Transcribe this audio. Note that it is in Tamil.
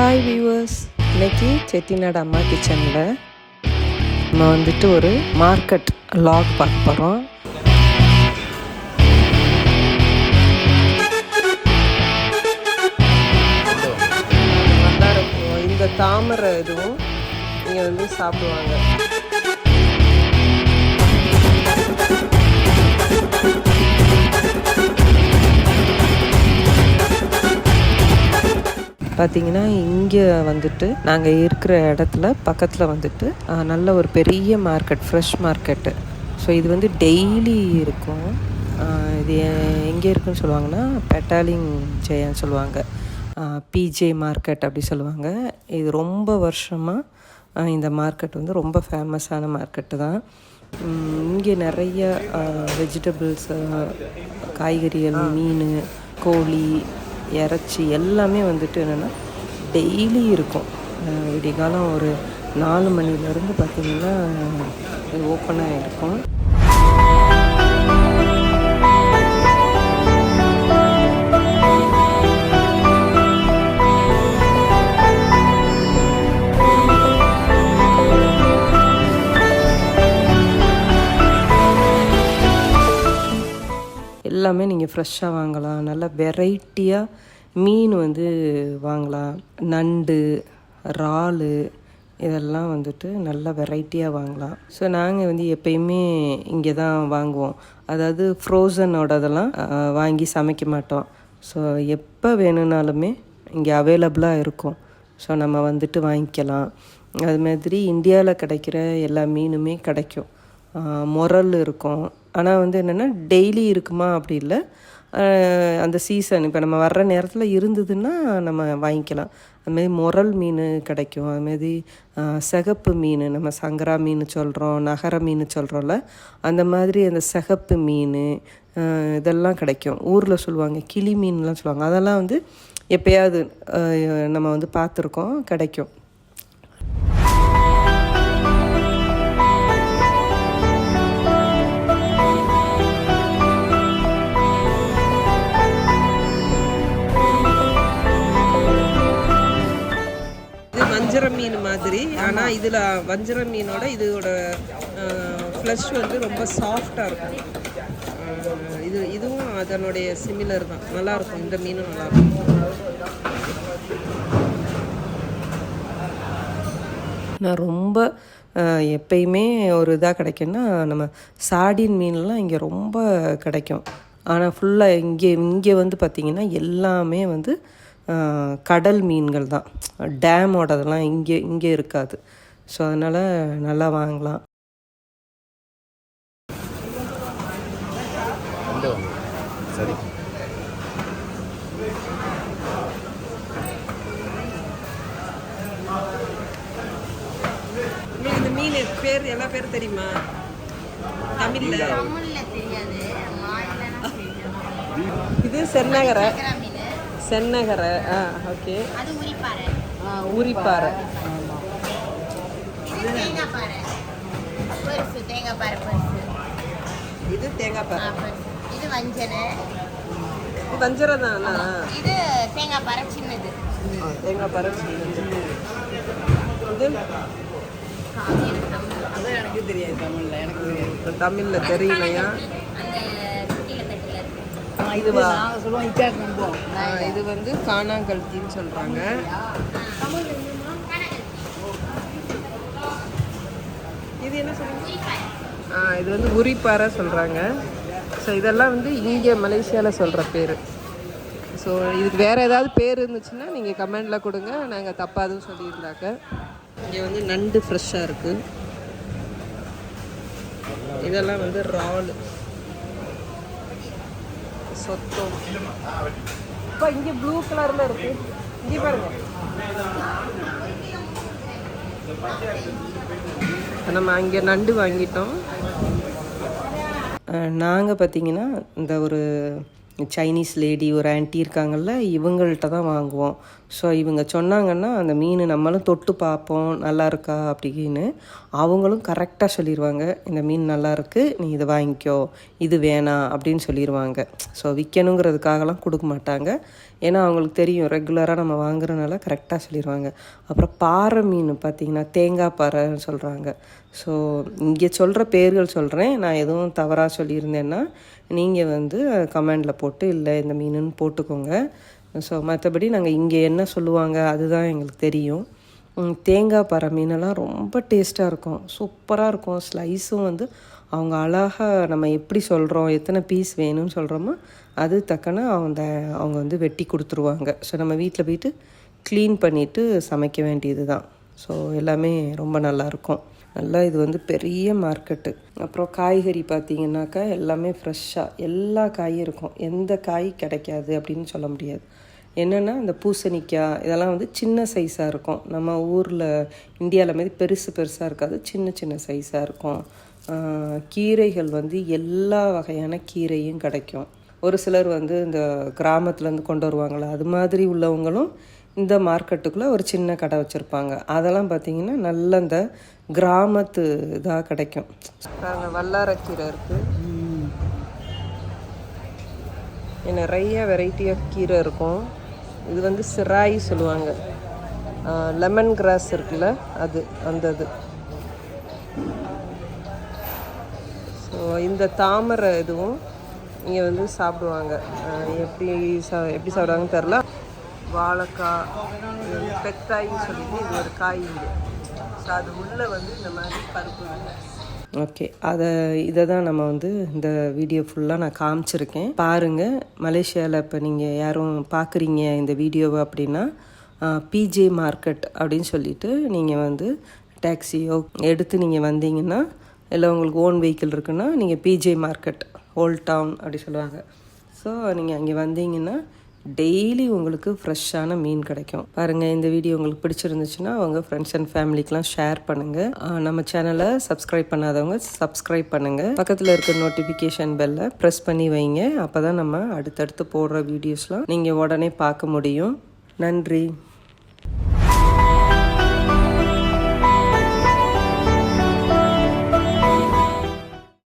ஹாய் வியூவர்ஸ் இன்னைக்கு செட்டிநாடு அம்மா கிச்சனில் நம்ம வந்துட்டு ஒரு மார்க்கெட் லாக் பார்க்க போகிறோம் நல்லா இருக்கும். இந்த தாமரை இதுவும் இங்கே வந்து சாப்பிடுவாங்க. பார்த்தீங்கன்னா இங்கே வந்துட்டு நாங்கள் இருக்கிற இடத்துல பக்கத்தில் வந்துட்டு நல்ல ஒரு பெரிய மார்க்கெட் ஃப்ரெஷ் மார்க்கெட்டு ஸோ இது வந்து டெய்லி இருக்கும். இது எங்கே இருக்குன்னு சொல்லுவாங்கன்னா பெட்டாலிங் ஜெயன்னு சொல்லுவாங்க. பிஜே மார்க்கெட் அப்படி சொல்லுவாங்க. இது ரொம்ப வருஷமாக இந்த மார்க்கெட் வந்து ரொம்ப ஃபேமஸான மார்க்கெட்டு தான். இங்கே நிறைய வெஜிடபிள்ஸ் காய்கறிகள் மீன் கோழி இறைச்சி எல்லாமே வந்துட்டு என்னென்னா டெய்லி இருக்கும். விடிகாலம் ஒரு நாலு மணிலேருந்து பார்த்திங்கன்னா ஓப்பனாக இருக்கும் எல்லாமே நீங்கள் ஃப்ரெஷ்ஷாக வாங்கலாம். நல்லா வெரைட்டியாக மீன் வந்து வாங்கலாம். நண்டு இறால் இதெல்லாம் வந்துட்டு நல்ல வெரைட்டியாக வாங்கலாம். ஸோ நாங்கள் வந்து எப்பயுமே இங்கே தான் வாங்குவோம். அதாவது ஃப்ரோசனோடதெல்லாம் வாங்கி சமைக்க மாட்டோம். ஸோ எப்போ வேணும்னாலுமே இங்கே அவைலபிளாக இருக்கும். ஸோ நம்ம வந்துட்டு வாங்கிக்கலாம். அது மாதிரி இந்தியாவில் கிடைக்கிற எல்லா மீனுமே கிடைக்கும். முரல் இருக்கும். ஆனால் வந்து என்னென்னா டெய்லி இருக்குமா? அப்படி இல்லை. அந்த சீசன் இப்போ நம்ம வர்ற நேரத்தில் இருந்ததுன்னா நம்ம வாங்கிக்கலாம். அதுமாரி முரல் மீன் கிடைக்கும். அதுமாரி சிகப்பு மீன் நம்ம சங்கரா மீன் சொல்கிறோம் நகர மீன் சொல்கிறோம்ல அந்த மாதிரி அந்த சிகப்பு மீன் இதெல்லாம் கிடைக்கும். ஊரில் சொல்லுவாங்க கிளி மீன்லாம் சொல்லுவாங்க. அதெல்லாம் வந்து எப்பயாவது நம்ம வந்து பார்த்துருக்கோம் கிடைக்கும். மாதிரி. ஆனால் இதில் வஞ்சர மீனோட இதோட ஃப்ளஷ் வந்து ரொம்ப சாஃப்டாக இருக்கும். இது இதுவும் அதனுடைய சிமிலர் தான். நல்லாயிருக்கும் இந்த மீனும் நல்லாயிருக்கும் நான் ரொம்ப எப்பயுமே ஒரு இதாக கிடைக்குன்னா நம்ம சாடின் மீன்லாம் இங்கே ரொம்ப கிடைக்கும். ஆனால் ஃபுல்லாக இங்கே இங்கே வந்து பார்த்திங்கன்னா எல்லாமே வந்து கடல் மீன்கள் தான். டேமோடதெல்லாம் இங்கே இங்கே இருக்காது. ஸோ அதனால் நல்லா வாங்கலாம். சரி இந்த மீன் பேர் எல்லா பேர் தெரியுமா? தமிழில். தமிழ்ல தெரியாது. மாநிலம்னா தெரியும். இது மீன் சென்னகரை ஆ ஓகே அது உரிப்பாறை. ஊரிப்பாறை இது தேங்காய் பாறை பெருசு தேங்காய் பாறை பெருசு இது தேங்காய் ஆ, பாறை இது வஞ்சனை. இது வஞ்சரம் தானா? இது தேங்காய் பாறை சின்னது தேங்காய் பாறை இது? எனக்கு தமிழ் அது எனக்கு தெரியாது தமிழ்ல. எனக்கு தெரியாது. தமிழில் தெரியலையா சொல்லுவோம் நம்புவோம் இது வந்து காணாங்கழுத்தின்னு சொல்கிறாங்க இது என்ன சொல்லுங்க? ஆ இது வந்து உரிப்பாறை சொல்கிறாங்க ஸோ இதெல்லாம் வந்து இங்கே மலேசியாவில் சொல்கிற பேர். ஸோ இதுக்கு வேறு ஏதாவது பேர் இருந்துச்சுன்னா நீங்கள் கமெண்டில் கொடுங்க. நாங்கள் தப்பாதுன்னு சொல்லியிருந்தாக்க. இங்கே வந்து நண்டு ஃப்ரெஷ்ஷாக இருக்குது இதெல்லாம் வந்து ராலு சொத்தும் இப்போ இங்கே ப்ளூ கலரில் இருக்கு. இங்கே பாருங்க. நம்ம அங்கே நண்டு வாங்கிட்டோம். நாங்கள் பார்த்தீங்கன்னா இந்த ஒரு சைனீஸ் லேடி ஒரு ஆன்ட்டி இருக்காங்கல்ல இவங்கள்ட்ட தான் வாங்குவோம். ஸோ இவங்க சொன்னாங்கன்னா அந்த மீன் நம்மளும் தொட்டு பார்ப்போம் நல்லா இருக்கா அப்படின்னு அவங்களும் கரெக்டாக சொல்லிடுவாங்க இந்த மீன் நல்லா இருக்குது நீ இதை வாங்கிக்கோ இது வேணாம் அப்படின்னு சொல்லிடுவாங்க ஸோ விற்கணுங்கிறதுக்காகலாம் கொடுக்க மாட்டாங்க. ஏன்னா அவங்களுக்கு தெரியும் ரெகுலராக நம்ம வாங்குறதுனால கரெக்டாக சொல்லிடுவாங்க அப்புறம் பாறை மீன் பார்த்திங்கன்னா தேங்காய் பாறைன்னு சொல்கிறாங்க ஸோ இங்கே சொல்கிற பேர்கள் சொல்கிறேன் நான் எதுவும் தவறாக சொல்லியிருந்தேன்னா நீங்கள் வந்து கமெண்டில் போட்டு இல்லை இந்த மீனுன்னு போட்டுக்கோங்க. ஸோ மற்றபடி நாங்கள் இங்கே என்ன சொல்லுவாங்க அதுதான் எங்களுக்கு தெரியும். தேங்காய் பாறை மீனெல்லாம் ரொம்ப டேஸ்ட்டாக இருக்கும். சூப்பராக இருக்கும். ஸ்லைஸும் வந்து அவங்க அழகாக நம்ம எப்படி சொல்கிறோம் எத்தனை பீஸ் வேணும்னு சொல்கிறோமோ அது தக்கன அவங்க அவங்க வந்து வெட்டி கொடுத்துருவாங்க. ஸோ நம்ம வீட்டில் போயிட்டு க்ளீன் பண்ணிவிட்டு சமைக்க வேண்டியது தான் ஸோ எல்லாமே ரொம்ப நல்லாயிருக்கும் நல்லா இது வந்து பெரிய மார்க்கெட்டு அப்புறம் காய்கறி பார்த்தீங்கன்னாக்கா எல்லாமே ஃப்ரெஷ்ஷாக எல்லா காயும் இருக்கும். எந்த காய் கிடைக்காது அப்படின்னு சொல்ல முடியாது. என்னென்னா இந்த பூசணிக்காய் இதெல்லாம் வந்து சின்ன சைஸாக இருக்கும். நம்ம ஊரில் இந்தியாவில் மாதிரி பெருசு பெருசாக இருக்காது. சின்ன சின்ன சைஸாக இருக்கும். கீரைகள் வந்து எல்லா வகையான கீரையும் கிடைக்கும். ஒரு சிலர் வந்து இந்த கிராமத்துலேருந்து கொண்டு வருவாங்களே அது மாதிரி உள்ளவங்களும் இந்த மார்க்கெட்டுக்குள்ளே ஒரு சின்ன கடை வச்சுருப்பாங்க. அதெல்லாம் பார்த்தீங்கன்னா நல்ல இந்த கிராமத்து இதாக கிடைக்கும். வல்லாரக்கீரை இருக்குது நிறைய வெரைட்டி ஆஃப் கீரை இருக்கும். இது வந்து சிராய் சொல்லுவாங்க. லெமன் கிராஸ் இருக்குல்ல அது அந்த இது. ஸோ இந்த தாமரை இதுவும் இங்கே வந்து சாப்பிடுவாங்க. எப்படி சா எப்படி சாப்பிடுவாங்கன்னு தெரில வாழைக்காய் இது பெத்தாயின்னு சொல்லிட்டு இது ஒரு காய் இங்கே. ஸோ அது உள்ளே வந்து இந்த மாதிரி பருப்பு ஓகே அதை இதை தான் நம்ம வந்து இந்த வீடியோ ஃபுல்லாக நான் காமிச்சிருக்கேன். பாருங்கள் மலேசியாவில் இப்போ நீங்கள் யாரும் பார்க்குறீங்க இந்த வீடியோவை அப்படின்னா பிஜே மார்க்கெட் அப்படின்னு சொல்லிட்டு நீங்கள் வந்து டாக்ஸியோ எடுத்து நீங்கள் வந்தீங்கன்னா இல்லை உங்களுக்கு ஓன் வெஹிக்கிள் இருக்குன்னா நீங்கள் பிஜே மார்க்கெட் ஓல்ட் டவுன் அப்படி சொல்லுவாங்க. ஸோ நீங்கள் அங்கே வந்தீங்கன்னா டெய்லி உங்களுக்கு ஃப்ரெஷ்ஷான மீன் கிடைக்கும். பாருங்கள் இந்த வீடியோ உங்களுக்கு பிடிச்சிருந்துச்சுன்னா உங்கள் ஃப்ரெண்ட்ஸ் அண்ட் ஃபேமிலிக்கெலாம் ஷேர் பண்ணுங்கள் நம்ம சேனலை சப்ஸ்கிரைப் பண்ணாதவங்க சப்ஸ்கிரைப் பண்ணுங்கள் பக்கத்தில் இருக்க நோட்டிஃபிகேஷன் பெல்லை ப்ரெஸ் பண்ணி வைங்க. அப்போ தான் நம்ம அடுத்தடுத்து போடுற வீடியோஸ்லாம் நீங்கள் உடனே பார்க்க முடியும். நன்றி.